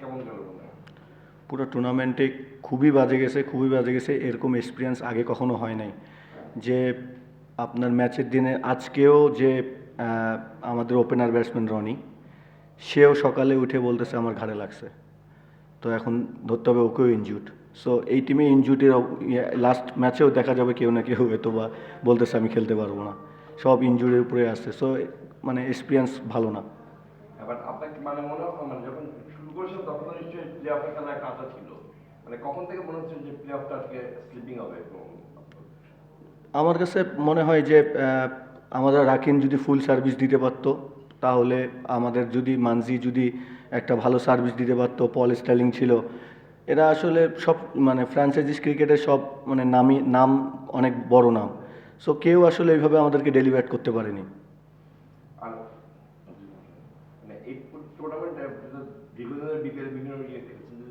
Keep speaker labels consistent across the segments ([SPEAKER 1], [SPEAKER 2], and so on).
[SPEAKER 1] কেমন গেল
[SPEAKER 2] পুরো টুর্নামেন্টে খুবই বাজে গেছে, খুবই বাজে গেছে, এরকম এক্সপিরিয়েন্স আগে কখনো হয় নাই। যে আপনার ম্যাচের দিনে, আজকেও যে আমাদের ওপেনার ব্যাটসম্যান রনি, সেও সকালে উঠে বলতেছে, আমার ঘাড়ে লাগছে। তো এখন ধরতে হবে ওকেও ইনজুড সো এই টিমে ইনজুটির লাস্ট ম্যাচেও দেখা যাবে কেউ না কেউ হয়তো বা বলতেছে, আমি খেলতে পারব না। সব ইনজুরির উপরে আসছে। সো মানে এক্সপিরিয়েন্স ভালো না।
[SPEAKER 1] মানে মনে হয় মানে যখন শুরু করেছেন তখন নিশ্চয়ই প্লে অফের খেলা একটা আশা ছিল। মানে কখন থেকে মনে হচ্ছে যে প্লে অফটা আজকে স্লিপিং হবে
[SPEAKER 2] আমার কাছে মনে হয় যে আমাদের রাকিন যদি ফুল সার্ভিস দিতে পারতো, তাহলে আমাদের যদি মানজি যদি একটা ভালো সার্ভিস দিতে পারতো পল স্টাইলিং ছিল, এরা আসলে সব মানে ফ্রান্সাইজিস ক্রিকেটের সব মানে নামি নাম অনেক বড় নাম। সো কেউ আসলে এইভাবে আমাদেরকে ডেলিভার করতে পারেনি
[SPEAKER 1] আর মানে এই টুর্নামেন্টে দীর্ঘদিনের বিপিএল বিভিন্ন ইয়ে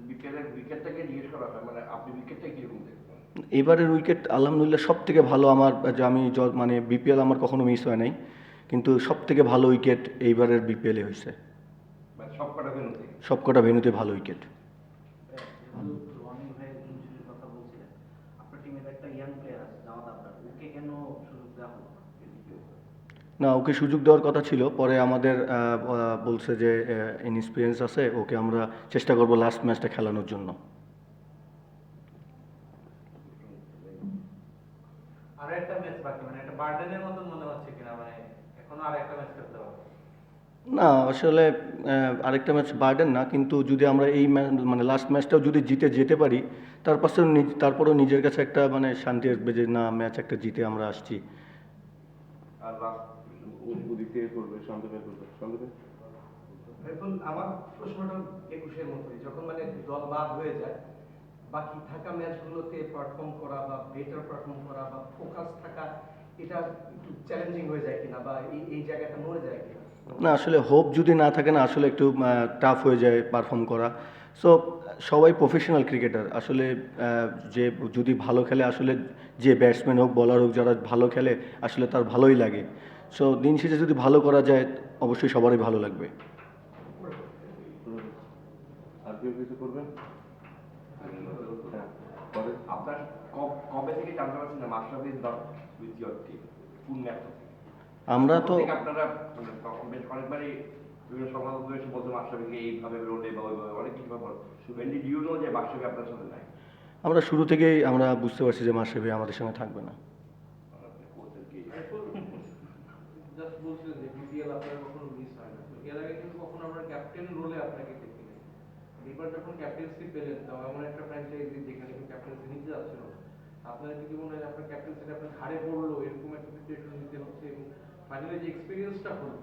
[SPEAKER 1] বিপিএলের উইকেটটাকে জিজ্ঞেস করা হয় মানে আপনি উইকেটটা কীরকম দেখবেন?
[SPEAKER 2] এবারের উইকেট আলহামদুলিল্লাহ সব থেকে ভালো আমার যে আমি মানে বিপিএল আমার কখনো মিস হয় নাই কিন্তু সব থেকে ভালো উইকেট এইবারের বিপিএলে হয়েছে।
[SPEAKER 1] মানে সব কটা ভেনুতে?
[SPEAKER 2] সবকটা ভেন্যুতে ভালো উইকেট।
[SPEAKER 3] যেহেতু রনি ভাইয়ের ইনজুরির কথা বলছিলেন আপনার টিমের একটা ইয়াং প্লেয়ার আছে জামাত আবরার ওকে কেন সুযোগ দেওয়া হলো? না?
[SPEAKER 2] ওকে সুযোগ দেওয়ার কথা ছিল। পরে আমাদের বলছে যে ইনএক্সপিরিয়েন্স আছে ওকে আমরা চেষ্টা করব লাস্ট ম্যাচটা খেলানোর জন্য।
[SPEAKER 4] মানে মনে
[SPEAKER 2] না আসলে আরেকটা ম্যাচ বার্ডেন না কিন্তু যদি আমরা এই মানে লাস্ট ম্যাচটাও যদি জিতে যেতে পারি তারপরেও নিজ- তারপরেও নিজের কাছে একটা মানে শান্তি আসবে যে না ম্যাচ একটা জিতে আমরা আসছি।
[SPEAKER 1] আর
[SPEAKER 5] ওদিক থেকে করবে শান্ত ভাই করবে শান্ত ভাই
[SPEAKER 6] এখন আমার প্রশ্নটা একুশের মতোই যখন মানে দল বাদ হয়ে যায় বাকি থাকা ম্যাচগুলোতে পারফর্ম করা বা বেটার পারফর্ম করা বা ফোকাস থাকা এটা একটু চ্যালেঞ্জিং হয়ে যায় কিনা বা এই এই জায়গাটা মরে যায় কিনা?
[SPEAKER 2] না আসলে হোপ যদি না থাকে না আসলে একটু টাফ হয়ে যায় পারফর্ম করা। সো সবাই প্রফেশনাল ক্রিকেটার আসলে যে যদি ভালো খেলে আসলে যে ব্যাটসম্যান হোক বলার হোক যারা ভালো খেলে আসলে তার ভালোই লাগে। সো দিন শেষে যদি ভালো করা যায় অবশ্যই সবারই ভালো লাগবে। আমরা তো
[SPEAKER 1] আপনারা মানে অনেকবারই বিভিন্ন সংবাদ মাধ্যমে এসে বলতে এইভাবে রোডে বা ওইভাবে অনেক কিছু ব্যাপার। ইউ নো যে আপনার সাথে নাই?
[SPEAKER 2] আমরা শুরু থেকেই আমরা বুঝতে পারছি যে মাসে আমাদের সঙ্গে থাকবে না।
[SPEAKER 4] বলছিলেন যে বিপিএল আপনার কখনো মিস হয় না। তো এর আগে কিন্তু কখনো আমরা ক্যাপ্টেন রোলে আপনাকে দেখি নাই এবার যখন ক্যাপ্টেন্সি পেলেন তো এমন একটা ফ্র্যাঞ্চাইজি যেখানে ক্যাপ্টেন্সি নিতে যাচ্ছিল না। আপনার কি মনে হয় আপনার ক্যাপ্টেন্সিটা আপনার ঘাড়ে পড়ল, এরকম একটা সিচুয়েশন নিতে হচ্ছে এবং ফাইনালি যে এক্সপিরিয়েন্সটা হলো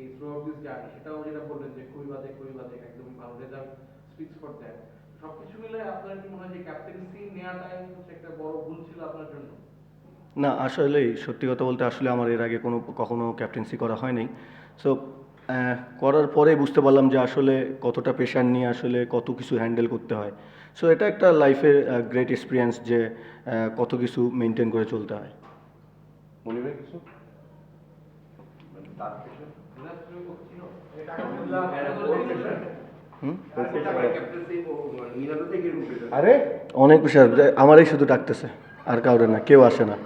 [SPEAKER 4] এই থ্রু আউট দিস জার্নি সেটাও যেটা বললেন যে খুবই বাজে খুবই বাজে একদম ভালো রেজাল্ট স্পিক্স ফর দ্যাট সবকিছু মিলে আপনার কি মনে হয় যে ক্যাপ্টেন্সি নেওয়াটাই হচ্ছে একটা বড় ভুল ছিল আপনার জন্য?
[SPEAKER 2] না আসলেই সত্যি কথা বলতে আসলে আমার এর আগে কোনো কখনো ক্যাপ্টেন্সি করা হয়নি। সো করার পরে বুঝতে পারলাম যে আসলে কতটা প্রেশার নিয়ে আসলে কত কিছু হ্যান্ডেল করতে হয়। সো এটা একটা লাইফের গ্রেট এক্সপিরিয়েন্স যে কত কিছু মেনটেন করে চলতে হয়।
[SPEAKER 5] মনে হয় কিছু
[SPEAKER 1] মানে
[SPEAKER 5] আরে
[SPEAKER 2] অনেক প্রেশার আমারই শুধু ডাকতেছে। আর কাউরে না কেউ আসে না।